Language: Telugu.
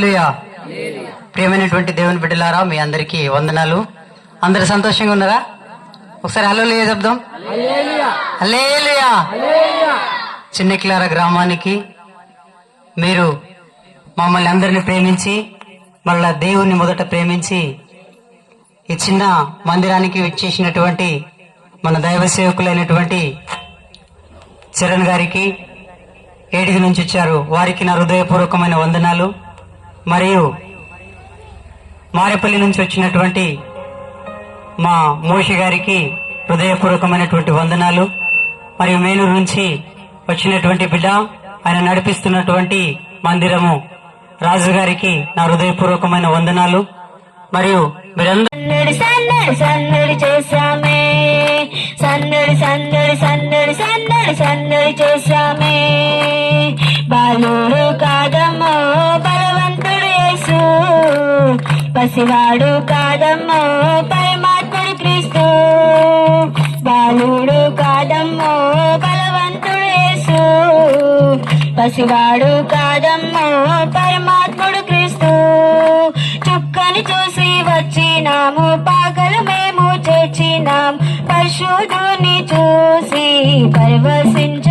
హలేలుయా ప్రియమైనటువంటి దేవుని బిడ్డలారా మీ అందరికీ వందనాలు. అందరు సంతోషంగా ఉన్నారా? ఒకసారి హలోలుయా చెప్దాం. హలేలుయా చిన్నకిలార గ్రామానికి మీరు మమ్మల్ని అందరిని ప్రేమించి మళ్ళా దేవుణ్ణి మొదట ప్రేమించి ఈ చిన్న మందిరానికి విచ్చేసినటువంటి మన దైవ సేవకులైనటువంటి చరణ్ గారికి ఏడిది నుంచి వచ్చారు. వారికి నా హృదయపూర్వకమైన వందనాలు. మరియు మారేపల్లి నుంచి వచ్చినటువంటి మా మోషి గారికి హృదయపూర్వకమైనటువంటి వందనాలు. మరియు మేలూరు నుంచి వచ్చినటువంటి బిడ్డ ఆయన నడిపిస్తున్నటువంటి మందిరము రాజు గారికి నా హృదయపూర్వకమైన వందనాలు. మరియు మీరందరూ సన్నడి చేశామే. సన్నడి సన్నడి సన్నడి సన్నడి సన్నడి చేశామే. పసివాడు కాదమ్మో పరమాత్ముడు క్రీస్తు. బాలుడు కాదమ్మో బలవంతుడు యేసు. పసివాడు కాదమ్మో పరమాత్ముడు క్రీస్తు. చుక్కని చూసి వచ్చినాము పాకలు మేము చేర్చినాం. పశువుని చూసి పరవశించామే